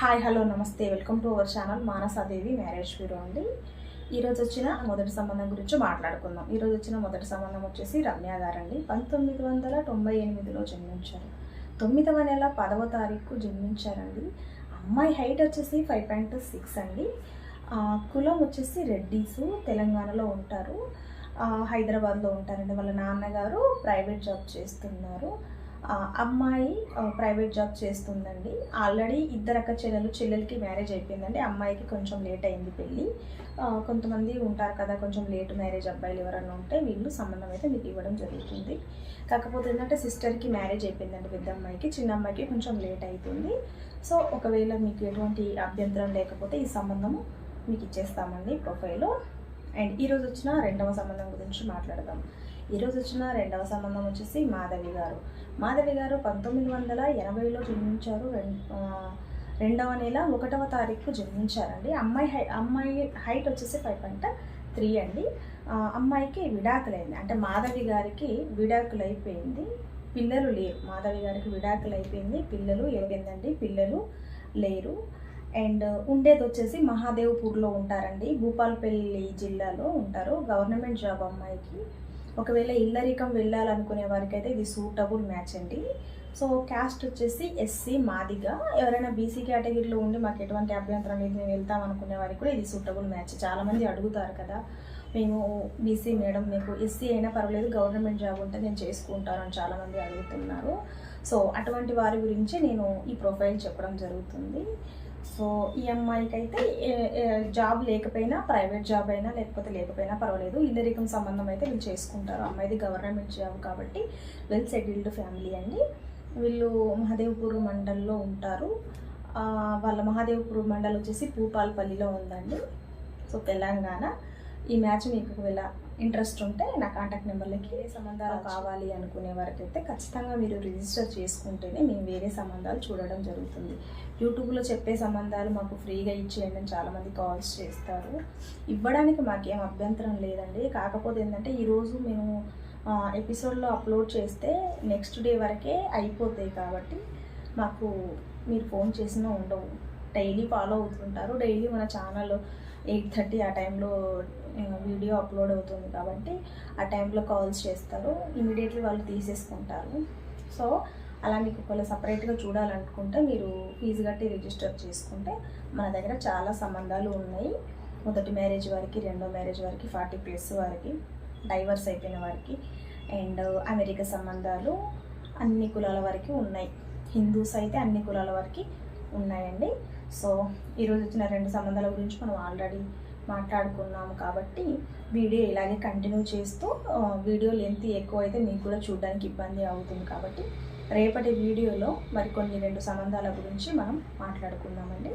Hi hello నమస్తే. Welcome to our channel Manasadevi marriage bureau అండి. ఈరోజు వచ్చిన మొదటి సంబంధం గురించి మాట్లాడుకుందాం. ఈరోజు వచ్చిన మొదటి సంబంధం వచ్చేసి రమ్య గారండి. పంతొమ్మిది వందల తొంభై ఎనిమిదిలో జన్మించారు. తొమ్మిదవ నెల పదవ తారీఖు జన్మించారండి. అమ్మాయి హైట్ వచ్చేసి ఫైవ్ పాయింట్ సిక్స్ అండి. కులం వచ్చేసి రెడ్డీస్ తెలంగాణలో ఉంటారు. హైదరాబాద్లో ఉంటారండి. వాళ్ళ నాన్నగారు ప్రైవేట్ జాబ్ చేస్తున్నారు. అమ్మాయి ప్రైవేట్ జాబ్ చేస్తుందండి. ఆల్రెడీ ఇద్దరు అక్క చెల్లెలు చెల్లెలకి మ్యారేజ్ అయిపోయిందండి. అమ్మాయికి కొంచెం లేట్ అయింది పెళ్ళి. కొంతమంది ఉంటారు కదా కొంచెం లేట్ మ్యారేజ్ అబ్బాయిలు ఎవరైనా ఉంటే వీళ్ళు సంబంధం అయితే మీకు ఇవ్వడం జరుగుతుంది. కాకపోతే ఏంటంటే సిస్టర్కి మ్యారేజ్ అయిపోయిందండి పెద్ద అమ్మాయికి చిన్న అమ్మాయికి కొంచెం లేట్ అవుతుంది సో ఒకవేళ మీకు ఎటువంటి అభ్యంతరం లేకపోతే ఈ సంబంధము మీకు ఇచ్చేస్తామండి ప్రొఫైల్ అండ్ ఈరోజు వచ్చిన రెండవ సంబంధం గురించి మాట్లాడదాం. ఈరోజు వచ్చిన రెండవ సంబంధం వచ్చేసి మాధవి గారు. మాధవి గారు పంతొమ్మిది వందల ఎనభైలో జన్మించారు. రెండవ నెల ఒకటవ తారీఖు జన్మించారండి. అమ్మాయి హై అమ్మాయి హైట్ వచ్చేసి ఫైవ్ పాయింట్ త్రీ అండి. అమ్మాయికి విడాకులైంది. అంటే మాధవి గారికి విడాకులు అయిపోయింది పిల్లలు లేరు. మాధవి గారికి విడాకులు అయిపోయింది పిల్లలు ఏమైందండి? పిల్లలు లేరు. అండ్ ఉండేది వచ్చేసి మహాదేవ్పూర్లో ఉంటారండి. భూపాల్పల్లి జిల్లాలో ఉంటారు. గవర్నమెంట్ జాబ్ అమ్మాయికి. ఒకవేళ ఇల్లరికం వెళ్ళాలనుకునే వారికైతే ఇది సూటబుల్ మ్యాచ్ అండి. సో క్యాస్ట్ వచ్చేసి ఎస్సీ మాదిగా. ఎవరైనా బీసీ కేటగిరీలో ఉండి మాకు ఎటువంటి అభ్యంతరం లేదు మేము వెళ్తాం అనుకునే వారికి కూడా ఇది సూటబుల్ మ్యాచ్. చాలామంది అడుగుతారు కదా మేము బీసీ మేడం మీకు ఎస్సీ అయినా పర్వాలేదు గవర్నమెంట్ జాబ్ ఉంటే నేను చేసుకుంటాను అని చాలామంది అడుగుతున్నారు. సో అటువంటి వారి గురించి నేను ఈ ప్రొఫైల్ చెప్పడం జరుగుతుంది. సో ఈ అమ్మాయికి అయితే ఏ- జాబ్ లేకపోయినా ప్రైవేట్ జాబ్ అయినా లేకపోతే లేకపోయినా పర్వాలేదు. ఇద్దరికం సంబంధం అయితే వీళ్ళు చేసుకుంటారు. అమ్మాయిది గవర్నమెంట్ జాబ్ కాబట్టి వెల్ సెటిల్డ్ ఫ్యామిలీ అండి. వీళ్ళు మహాదేవ్పూర్ మండల్లో ఉంటారు. వాళ్ళ మహాదేవ్పూర్ మండల్ వచ్చేసి భూపాల్పల్లిలో ఉందండి. సో తెలంగాణ. ఈ మ్యాచ్ మీకు ఒకవేళ ఇంట్రెస్ట్ ఉంటే నా కాంటాక్ట్ నెంబర్లకి ఏ సంబంధాలు కావాలి అనుకునే వారికి అయితే ఖచ్చితంగా మీరు రిజిస్టర్ చేసుకుంటేనే మేము వేరే సంబంధాలు చూడడం జరుగుతుంది. యూట్యూబ్లో చెప్పే సంబంధాలు మాకు ఫ్రీగా ఇచ్చేయండి అని చాలామంది కాల్స్ చేస్తారు. ఇవ్వడానికి మాకేం అభ్యంతరం లేదండి. కాకపోతే ఏంటంటే ఈరోజు మేము ఎపిసోడ్లో అప్లోడ్ చేస్తే నెక్స్ట్ డే వరకే అయిపోతాయి కాబట్టి మాకు మీరు ఫోన్ చేసినా ఉండవు. డైలీ ఫాలో అవుతుంటారు. డైలీ మన ఛానల్ ఎయిట్ థర్టీ ఆ టైంలో వీడియో అప్లోడ్ అవుతుంది కాబట్టి ఆ టైంలో కాల్స్ చేస్తారు. ఇమీడియట్లీ వాళ్ళు తీసేసుకుంటారు. సో అలా మీకు ఒకవేళ సపరేట్గా చూడాలనుకుంటే మీరు ఫీజు కట్టి రిజిస్టర్ చేసుకుంటే మన దగ్గర చాలా సంబంధాలు ఉన్నాయి. మొదటి మ్యారేజ్ వారికి రెండో మ్యారేజ్ వారికి ఫార్టీ ప్లస్ వారికి డైవర్స్ అయిపోయిన వారికి అండ్ అమెరికా సంబంధాలు అన్ని కులాల వరకు ఉన్నాయి. హిందూస్ అయితే అన్ని కులాల వారికి ఉన్నాయండి. సో ఈరోజు వచ్చిన రెండు సంబంధాల గురించి మనం ఆల్రెడీ మాట్లాడుకున్నాము కాబట్టి వీడియో ఇలాగే కంటిన్యూ చేస్తూ వీడియో లెంత్ ఎక్కువ అయితే మీకు కూడా చూడడానికి ఇబ్బంది అవుతుంది కాబట్టి రేపటి వీడియోలో మరికొన్ని రెండు సంబంధాల గురించి మనం మాట్లాడుకుందామండి.